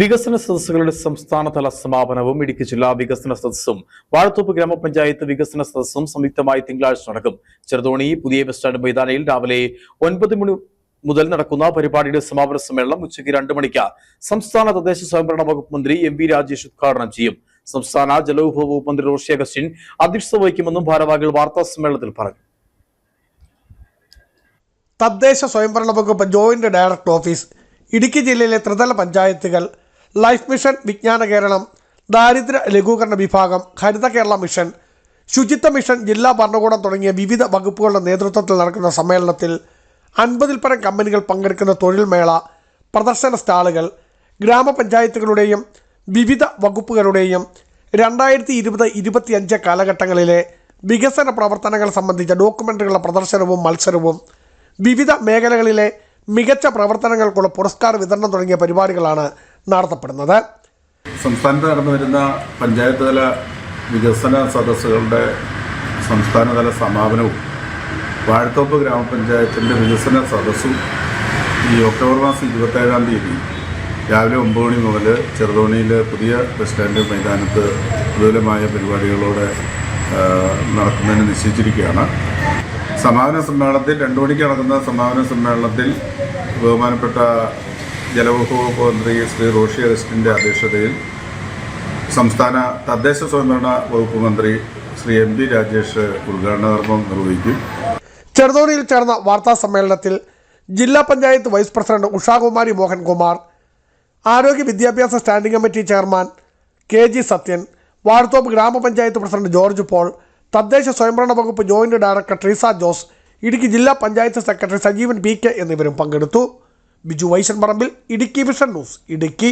വികസന സദസ്സുകളുടെ സംസ്ഥാനതല സമാപനവും ഇടുക്കി ജില്ലാ വികസന സദസ്സും വാഴത്തോപ്പ് ഗ്രാമപഞ്ചായത്ത് വികസന സദസ്സും സംയുക്തമായി തിങ്കളാഴ്ച നടക്കും. ചെറുതോണി പുതിയ ബസ് സ്റ്റാൻഡ് മൈതാനിയിൽ രാവിലെ ഒൻപത് മണി മുതൽ നടക്കുന്ന പരിപാടിയുടെ സമാപന സമ്മേളനം ഉച്ചയ്ക്ക് രണ്ട് മണിക്ക് സംസ്ഥാന തദ്ദേശ സ്വയംഭരണ വകുപ്പ് മന്ത്രി എം വി രാജേഷ് ഉദ്ഘാടനം ചെയ്യും. സംസ്ഥാന ജലവിഭവ വകുപ്പ് മന്ത്രി റോഷി അഗസ്റ്റിൻ അധ്യക്ഷത വഹിക്കുമെന്നും ഭാരവാഹികൾ വാർത്താ സമ്മേളനത്തിൽ പറഞ്ഞു. തദ്ദേശ സ്വയംഭരണ വകുപ്പ് ജോയിന്റ് ഡയറക്ടർ ഓഫീസ് ഇടുക്കി ജില്ലയിലെ ത്രിതല പഞ്ചായത്തുകൾ ലൈഫ് മിഷൻ വിജ്ഞാന കേരളം ദാരിദ്ര്യ ലഘൂകരണ വിഭാഗം ഹരിത കേരള മിഷൻ ശുചിത്വ മിഷൻ ജില്ലാ ഭരണകൂടം തുടങ്ങിയ വിവിധ വകുപ്പുകളുടെ നേതൃത്വത്തിൽ നടക്കുന്ന സമ്മേളനത്തിൽ അൻപതിൽ പരം കമ്പനികൾ പങ്കെടുക്കുന്ന തൊഴിൽ മേള പ്രദർശന സ്റ്റാളുകൾ ഗ്രാമപഞ്ചായത്തുകളുടെയും വിവിധ വകുപ്പുകളുടെയും രണ്ടായിരത്തി ഇരുപത് ഇരുപത്തിയഞ്ച് കാലഘട്ടങ്ങളിലെ വികസന പ്രവർത്തനങ്ങൾ സംബന്ധിച്ച ഡോക്യുമെന്ററികളുടെ പ്രദർശനവും മത്സരവും വിവിധ മേഖലകളിലെ മികച്ച പ്രവർത്തനങ്ങൾക്കുള്ള പുരസ്കാര വിതരണം തുടങ്ങിയ പരിപാടികളാണ് നടത്തപ്പെടുന്നത്. സംസ്ഥാനത്ത് നടന്നു വരുന്ന പഞ്ചായത്ത് തല വികസന സദസ്സുകളുടെ സംസ്ഥാനതല സമാപനവും വാഴത്തോപ്പ് ഗ്രാമപഞ്ചായത്തിന്റെ വികസന സദസ്സും ഈ ഒക്ടോബർ മാസം ഇരുപത്തേഴാം തീയതി രാവിലെ ഒമ്പത് മണി മുതൽ ചെറുതോണിയിലെ പുതിയ ബസ് സ്റ്റാൻഡ് മൈതാനത്ത് വിപുലമായ പരിപാടികളോടെ നടക്കുന്നതിന് നിശ്ചയിച്ചിരിക്കുകയാണ്. സമാപന സമ്മേളനത്തിൽ രണ്ടു മണിക്ക് നടക്കുന്ന സമാപന സമ്മേളനത്തിൽ ബഹുമാനപ്പെട്ട ജലവകുപ്പ് വകുപ്പ് മന്ത്രി ശ്രീ റോഷി അഗസ്റ്റിന്റെ അധ്യക്ഷതയിൽ സംസ്ഥാന തദ്ദേശ സ്വയംഭരണ വകുപ്പ് മന്ത്രി ശ്രീ എം പി രാജേഷ് ഉദ്ഘാടന കർമ്മം നിർവഹിക്കും. ചെറുതോണിയിൽ ചേർന്ന വാർത്താ സമ്മേളനത്തിൽ ജില്ലാ പഞ്ചായത്ത് വൈസ് പ്രസിഡന്റ് ഉഷാകുമാരി മോഹൻകുമാർ ആരോഗ്യ വിദ്യാഭ്യാസ standing committee chairman K G Sathyan Vazhathope ഗ്രാമപഞ്ചായത്ത് പ്രസിഡന്റ് ജോർജ് പോൾ തദ്ദേശ സ്വയംഭരണ വകുപ്പ് ജോയിന്റ് ഡയറക്ടർ ട്രീസ ജോസ് ഇടുക്കി ജില്ലാ panchayat secretary Sajeevan P K എന്നിവരും പങ്കെടുത്തു. Biju Vaishan Parambil Idukki vision news Idukki.